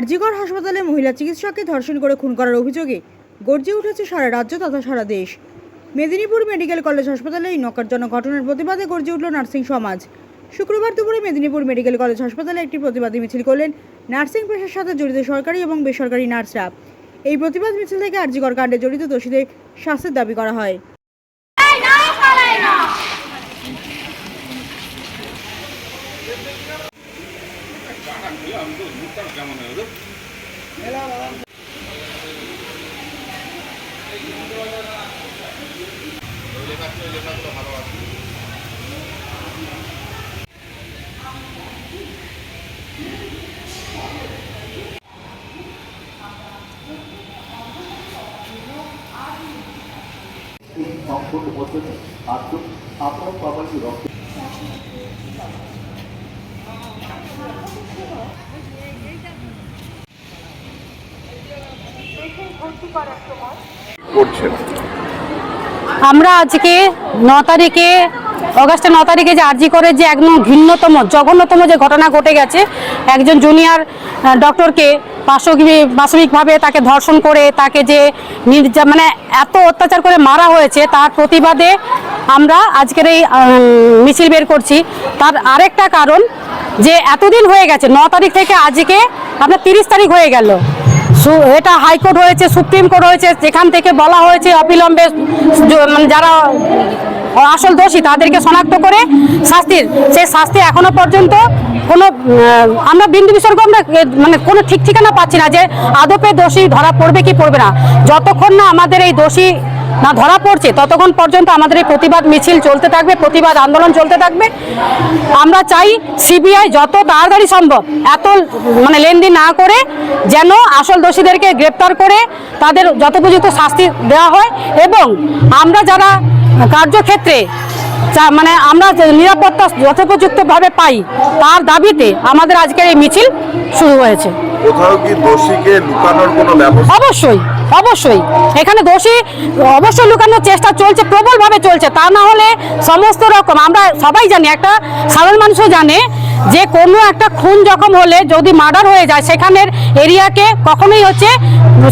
আরজিকর হাসপাতালে মহিলা চিকিৎসককে ধর্ষণ করে খুন করার অভিযোগে গর্জে উঠেছে সারা রাজ্য তথা সারা দেশ। মেদিনীপুর মেডিকেল কলেজ হাসপাতালে এই নকারজনক ঘটনার প্রতিবাদে গর্জে উঠল নার্সিং সমাজ। শুক্রবার দুপুরে মেদিনীপুর মেডিকেল কলেজ হাসপাতালে একটি প্রতিবাদী মিছিল করলেন নার্সিং পেশার সাথে জড়িত সরকারি এবং বেসরকারি নার্সরা। এই প্রতিবাদ মিছিল থেকে আরজিকর কাণ্ডে জড়িত দোষীদের শাস্তির দাবি করা হয়। সম্পূর্ণ পদ্ধতি আত্ম আপনার বাবাকে রক্ত? আমরা আজকে ন তারিখে অগাস্টের ন তারিখে যে আর্জি করে যে একদম ঘৃণ্যতম, জঘন্যতম যে ঘটনা ঘটে গেছে, একজন জুনিয়র ডক্টরকে পাশবিক, পাশবিকভাবে তাকে ধর্ষণ করে, তাকে যে মানে এত অত্যাচার করে মারা হয়েছে, তার প্রতিবাদে আমরা আজকের এই মিছিল বের করছি। তার আরেকটা কারণ যে এতদিন হয়ে গেছে, ন তারিখ থেকে আজকে আপনার তিরিশ তারিখ হয়ে গেল। এটা হাইকোর্ট হয়েছে, সুপ্রিম কোর্ট হয়েছে, যেখান থেকে বলা হয়েছে অবিলম্বে মানে যারা আসল দোষী তাদেরকে শনাক্ত করে শাস্তির সেই শাস্তি এখনও পর্যন্ত কোনো আমরা বিন্দু বিসর্গ আমরা মানে কোনো ঠিক ঠিকানা পাচ্ছি না যে আদপে দোষী ধরা পড়বে কি পড়বে না। যতক্ষণ না আমাদের এই দোষী না ধরা পড়ছে ততক্ষণ পর্যন্ত আমাদের এই প্রতিবাদ মিছিল চলতে থাকবে প্রতিবাদ আন্দোলন চলতে থাকবে। আমরা চাই সিবিআই যত তাড়াতাড়ি সম্ভব এত মানে লেনদেন না করে যেন আসল দোষীদেরকে গ্রেপ্তার করে তাদের যথোপযুক্ত শাস্তি দেওয়া হয় এবং আমরা যারা কার্যক্ষেত্রে মানে আমরা নিরাপত্তা যথোপযুক্তভাবে পাই তার দাবিতে আমাদের আজকের এই মিছিল শুরু হয়েছে। কোথাও কি দোষীকে লুকানোর কোনো ব্যবস্থা? অবশ্যই। অবশ্যই। এখানে দোষী অবশ্যই লুকানোর চেষ্টা চলছে, প্রবলভাবে চলছে। তা না হলে সমস্ত রকম, আমরা সবাই জানি, একটা সাধারণ মানুষও জানে যে কোনো একটা খুন জখম হলে যদি মার্ডার হয়ে যায়, সেখানের এরিয়াকে কখনোই হচ্ছে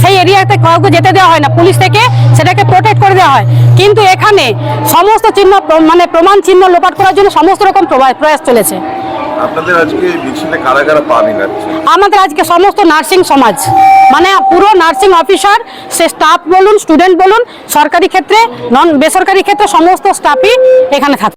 সেই এরিয়াতে কাউকে যেতে দেওয়া হয় না। পুলিশ থেকে সেটাকে প্রোটেক্ট করে দেওয়া হয়। কিন্তু এখানে সমস্ত চিহ্ন মানে প্রমাণ চিহ্ন লোপাট করার জন্য সমস্ত রকম প্রয়াস চলেছে। আপনাদের আজকে মিছিলে কারা কারা পা মিলাচ্ছে আমাদের আজকে সমস্ত নার্সিং সমাজ মানে পুরো নার্সিং অফিসার, সে স্টাফ বলুন স্টুডেন্ট বলুন, সরকারি ক্ষেত্রে নন বেসরকারি ক্ষেত্রে সমস্ত স্টাফই এখানে থাকে